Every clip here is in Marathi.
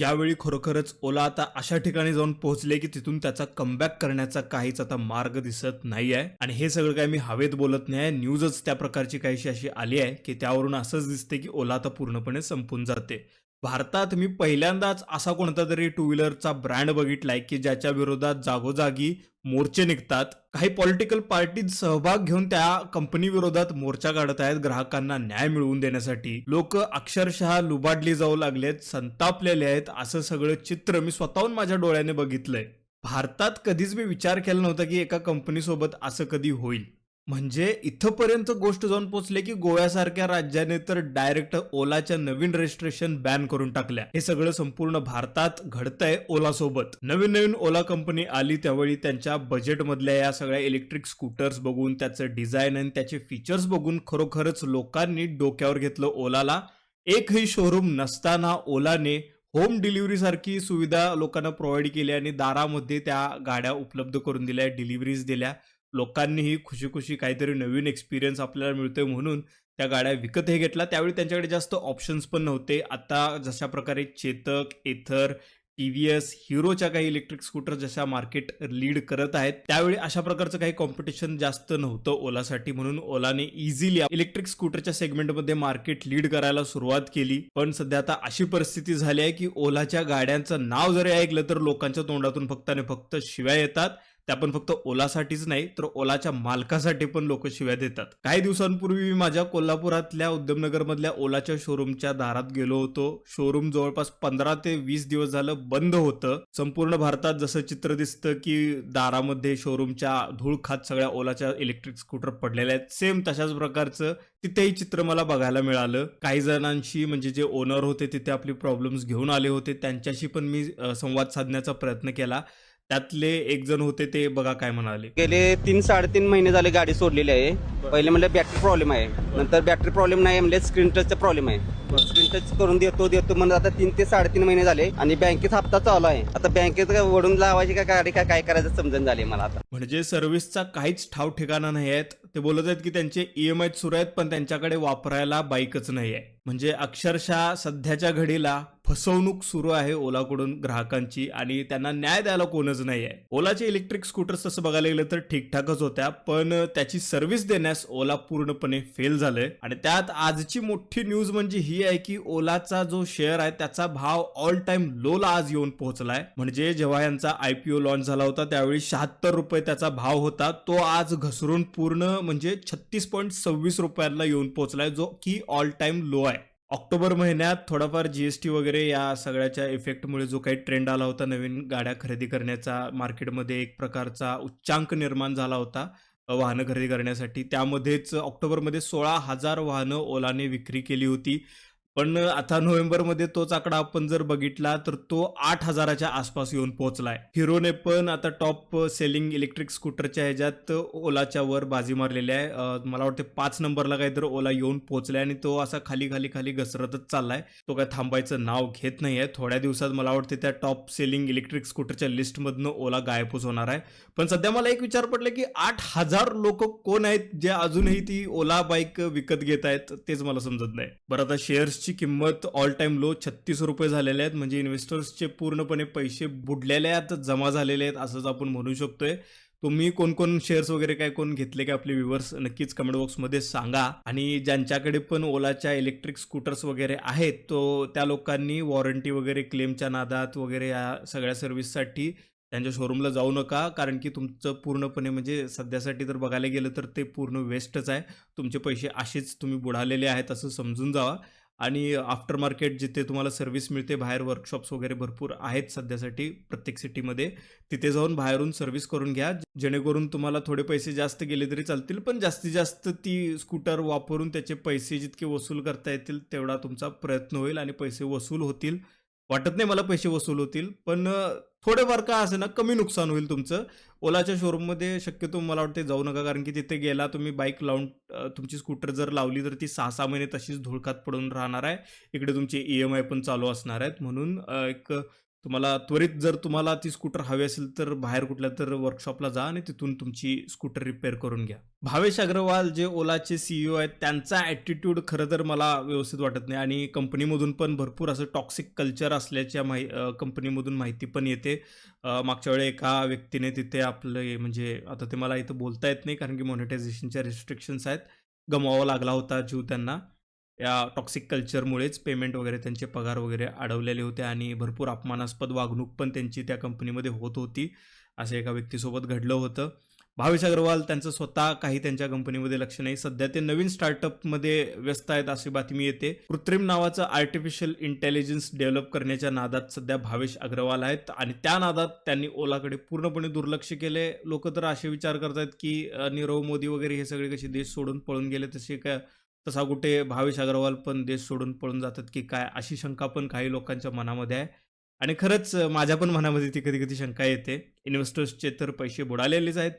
यावेळी खरोखरच ओला आता अशा ठिकाणी जाऊन पोहोचले की तिथून त्याचा कमबॅक करण्याचा काहीच आता मार्ग दिसत नाही आहे आणि हे सगळं काय मी हवेत बोलत नाही न्यूजच त्या प्रकारची काहीशी अशी आली आहे की त्यावरून असंच दिसते की ओला आता पूर्णपणे संपून जाते. भारतात मी पहिल्यांदाच असा कोणता तरी टू व्हीलरचा ब्रँड बघितलाय की ज्याच्या विरोधात जागोजागी मोर्चे निघतात. काही पॉलिटिकल पार्टीत सहभाग घेऊन त्या कंपनी विरोधात मोर्चा काढत आहेत ग्राहकांना न्याय मिळवून देण्यासाठी. लोक अक्षरशः लुबाडली जाऊ लागलेत संतापलेले आहेत असं सगळं चित्र मी स्वतःहून माझ्या डोळ्याने बघितलंय. भारतात कधीच मी विचार केला नव्हता की एका कंपनीसोबत असं कधी होईल. म्हणजे इथंपर्यंत गोष्ट जाऊन पोहोचले की गोव्यासारख्या राज्याने तर डायरेक्ट ओलाच्या नवीन रजिस्ट्रेशन बॅन करून टाकल्या. हे सगळं संपूर्ण भारतात घडतंय ओला सोबत नवीन नवीन ओला कंपनी आली त्यावेळी त्यांच्या बजेटमधल्या या सगळ्या इलेक्ट्रिक स्कूटर्स बघून त्याचं डिझाईन आणि त्याचे फीचर्स बघून खरोखरच लोकांनी डोक्यावर घेतलं ओलाला. एकही शोरूम नसताना ओलाने होम डिलिव्हरी सारखी सुविधा लोकांना प्रोव्हाइड केली आणि दारामध्ये त्या गाड्या उपलब्ध करून दिल्या डिलिव्हरीज दिल्या. लोकांनीही खुशी खुशी काहीतरी नवीन एक्सपिरियन्स आपल्याला मिळतोय म्हणून त्या गाड्या विकतही घेतला. त्यावेळी त्यांच्याकडे जास्त ऑप्शन्स पण नव्हते. आता जशा प्रकारे Chetak Ather T V S हिरोच्या काही इलेक्ट्रिक स्कूटर जशा मार्केट लीड करत आहेत त्यावेळी अशा प्रकारचं काही कॉम्पिटिशन जास्त नव्हतं ओलासाठी म्हणून ओलाने इझिली इलेक्ट्रिक स्कूटरच्या सेगमेंटमध्ये मार्केट लीड करायला सुरुवात केली. पण सध्या आता अशी परिस्थिती झाली आहे की ओलाच्या गाड्यांचं नाव जरी ऐकलं तर लोकांच्या तोंडातून फक्त आणि फक्त शिव्या येतात. त्या पण फक्त ओलासाठीच नाही तर ओलाच्या मालकासाठी पण लोक शिव्या देतात. काही दिवसांपूर्वी मी माझ्या कोल्हापुरातल्या उद्यमनगर मधल्या ओलाच्या शोरूमच्या दारात गेलो होतो. शोरूम जवळपास पंधरा ते वीस दिवस झालं बंद होतं. संपूर्ण भारतात जसं चित्र दिसतं की दारामध्ये शोरूमच्या धूळ खात सगळ्या ओलाच्या इलेक्ट्रिक स्कूटर पडलेल्या आहेत. सेम तशाच प्रकारचं तिथेही चित्र मला बघायला मिळालं. काही जणांशी म्हणजे जे ओनर होते तिथे आपले प्रॉब्लेम्स घेऊन आले होते. त्यांच्याशी पण मी संवाद साधण्याचा प्रयत्न केला. त्यातले एक जण होते ते बघा काय म्हणाले. गेले तीन साडेतीन महिने झाले गाडी सोडलेली आहे. पहिले म्हणलं बॅटरी प्रॉब्लेम आहे. नंतर बॅटरी प्रॉब्लेम नाही म्हणजे स्क्रीन टचचा प्रॉब्लेम आहे. स्क्रीन टच करून देतो देतो म्हणून आता तीन ते साडेतीन महिने झाले आणि बँकेत हप्ता चालू आहे. आता बँकेत वडून लावायची का गाडी का काय करायचं समजून झाले मला आता. म्हणजे सर्व्हिसचा काहीच ठाव ठिकाणा नाही आहेत. ते बोलत आहेत की त्यांचे ई एम आय सुरू आहेत पण त्यांच्याकडे वापरायला बाईकच नाही आहे म्हणजे अक्षरशः सध्याच्या घडीला फसवणूक सुरू आहे ओलाकडून ग्राहकांची आणि त्यांना न्याय द्यायला कोणच नाही आहे. ओलाचे इलेक्ट्रिक स्कूटर्स तसं बघायला गेलं तर ठीकठाकच होत्या पण त्याची सर्व्हिस देण्यास ओला पूर्णपणे फेल झालंय. आणि त्यात आजची मोठी न्यूज म्हणजे ही आहे की ओलाचा जो शेअर आहे त्याचा भाव ऑल टाइम लोला आज येऊन पोहोचलाय. म्हणजे जेव्हा यांचा आयपीओ लॉन्च झाला होता त्यावेळी शहात्तर रुपये त्याचा भाव होता. तो आज घसरून पूर्ण म्हणजे छत्तीस पॉईंट सव्वीस रुपयांना येऊन पोहोचलाय जो की ऑल टाइम लो आहे. ऑक्टोबर महिन्यात थोडाफार जीएसटी वगैरे या सगळ्याच्या इफेक्टमुळे जो काही ट्रेंड आला होता नवीन गाड्या खरेदी करण्याचा मार्केटमध्ये एक प्रकारचा उच्चांक निर्माण झाला होता वाहनं खरेदी करण्यासाठी. त्यामध्येच ऑक्टोबरमध्ये सोळा हजार वाहनं ओलाने विक्री केली होती. पण आता नोव्हेंबरमध्ये तोच आकडा आपण जर बघितला तर तो आठ हजाराच्या आसपास येऊन पोहोचलाय. हिरोने पण आता टॉप सेलिंग इलेक्ट्रिक स्कूटरच्या ह्याच्यात ओलाच्या वर बाजी मारलेली आहे. मला वाटते पाच नंबरला काहीतरी ओला येऊन पोहोचलाय आणि तो असा खाली खाली खाली घसरतच चाललाय. तो काय थांबायचं नाव घेत नाहीये. थोड्या दिवसात मला वाटते त्या टॉप सेलिंग इलेक्ट्रिक स्कूटरच्या लिस्टमधनं ओला गायबच होणार आहे. पण सध्या मला एक विचार पडला की आठ हजार लोक कोण आहेत जे अजूनही ती ओला बाईक विकत घेत आहेत तेच मला समजत नाही. बरं आता शेअर्स शेअर्सची किंमत ऑल टाईम लो छत्तीस रुपये झालेले आहेत. म्हणजे इन्व्हेस्टर्सचे पूर्णपणे पैसे बुडलेले आहेत जमा झालेले आहेत असंच आपण म्हणू शकतोय. तुम्ही कोणकोण शेअर्स वगैरे काय कोण घेतले काय आपले व्ह्युअर्स नक्कीच कमेंट बॉक्समध्ये सांगा. आणि ज्यांच्याकडे पण ओलाच्या इलेक्ट्रिक स्कूटर्स वगैरे आहेत तो त्या लोकांनी वॉरंटी वगैरे क्लेमच्या नादात वगैरे या सगळ्या सर्व्हिससाठी त्यांच्या शोरूमला जाऊ नका. कारण की तुमचं पूर्णपणे म्हणजे सध्यासाठी जर बघायला गेलं तर ते पूर्ण वेस्टच आहे. तुमचे पैसे असेच तुम्ही बुडालेले आहेत असं समजून जावा. आणि आफ्टर मार्केट जिथे तुम्हाला सर्व्हिस मिळते बाहेर वर्कशॉप्स वगैरे भरपूर आहेत सध्यासाठी प्रत्येक सिटीमध्ये तिथे जाऊन बाहेरून सर्व्हिस करून घ्या. जेणेकरून तुम्हाला थोडे पैसे जास्त गेले तरी चालतील पण जास्तीत जास्त ती स्कूटर वापरून त्याचे पैसे जितके वसूल करता येतील तेवढा तुमचा प्रयत्न होईल आणि पैसे वसूल होतील. वाटत नाही मला पैसे वसूल होतील पण थोडेफार का असे ना कमी नुकसान होईल तुमचं? ओलाच्या शोरूममध्ये शक्यतो मला वाटते जाऊ नका कारण की तिथे गेला तुम्ही बाईक लावून तुमची स्कूटर जर लावली तर ती सहा सहा महिने तशीच धुळकात पडून राहणार आहे. इकडे तुमचे ई एम आय पण चालू असणार आहेत. म्हणून एक तुम्हाला त्वरित जर तुम्हाला ती स्कूटर हवी असेल तर बाहेर कुठल्या तर वर्कशॉपला जा आणि तिथून तुमची स्कूटर रिपेअर करून घ्या. भावेश अग्रवाल जे ओलाचे सीईओ आहेत त्यांचा ॲटिट्यूड खरं तर मला व्यवस्थित वाटत नाही आणि कंपनीमधून पण भरपूर असं टॉक्सिक कल्चर असल्याच्या माहि कंपनीमधून माहिती पण येते. मागच्या वेळी एका व्यक्तीने तिथे आपलं म्हणजे आता ते मला इथं बोलता येत नाही कारण की मॉनिटायझेशनच्या रिस्ट्रिक्शन्स आहेत. गमवावा लागला होता जीव त्यांना. या टॉक्सिक कल्चरमुळेच पेमेंट वगैरे त्यांचे पगार वगैरे अडवलेले होते आणि भरपूर अपमानास्पद वागणूक पण त्यांची त्या कंपनीमध्ये होत होती. असं एका व्यक्तीसोबत घडलं होतं. भावेश अग्रवाल त्यांचं स्वतः काही त्यांच्या कंपनीमध्ये लक्ष नाही. सध्या ते नवीन स्टार्टअपमध्ये व्यस्त आहेत अशी बातमी येते. कृत्रिम नावाचं आर्टिफिशियल इंटेलिजन्स डेव्हलप करण्याच्या नादात सध्या भावेश अग्रवाल आहेत आणि त्या नादात त्यांनी ओलाकडे पूर्णपणे दुर्लक्ष केले. लोक तर असे विचार करतात की नीरव मोदी वगैरे हे सगळे कसे देश सोडून पळून गेले तसे काय तसा कुठे भावेश अग्रवाल पण देश सोडून पळून जातात की काय अशी शंका पण काही लोकांच्या मनामध्ये आहे. आणि खरंच माझ्या पण मनामध्ये ती कधी कधी शंका येते. इन्व्हेस्टर्सचे तर पैसे बुडालेलेच आहेत.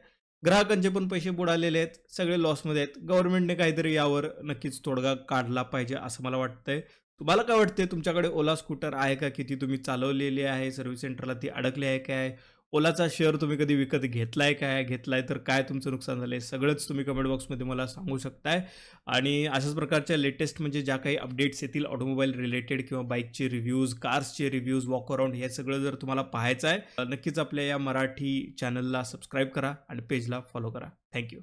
ग्राहकांचे पण पैसे बुडालेले आहेत. सगळे लॉसमध्ये आहेत. गव्हर्नमेंटने काहीतरी यावर नक्कीच तोडगा काढला पाहिजे असं मला वाटतंय. तुम्हाला काय वाटते तुमच्याकडे ओला स्कूटर आहे का? किती तुम्ही चालवलेली आहे? सर्व्हिस सेंटरला ती अडकली आहे काय? ओलाचा शेअर तुम्ही कधी विकत घेतलाय काय? घेतलाय तर काय तुमचं नुकसान झालंय? सगळंच तुम्ही कमेंट बॉक्समध्ये मला सांगू शकताय. आणि अशाच प्रकारच्या लेटेस्ट म्हणजे ज्या काही अपडेट्स येतील ऑटोमोबाईल रिलेटेड किंवा बाईकचे रिव्ह्यूज कार्सचे रिव्ह्यूज वॉक अराउंड हे सगळं जर तुम्हाला पाहायचं आहे नक्कीच आपल्या या मराठी चॅनलला सबस्क्राईब करा आणि पेजला फॉलो करा. थँक्यू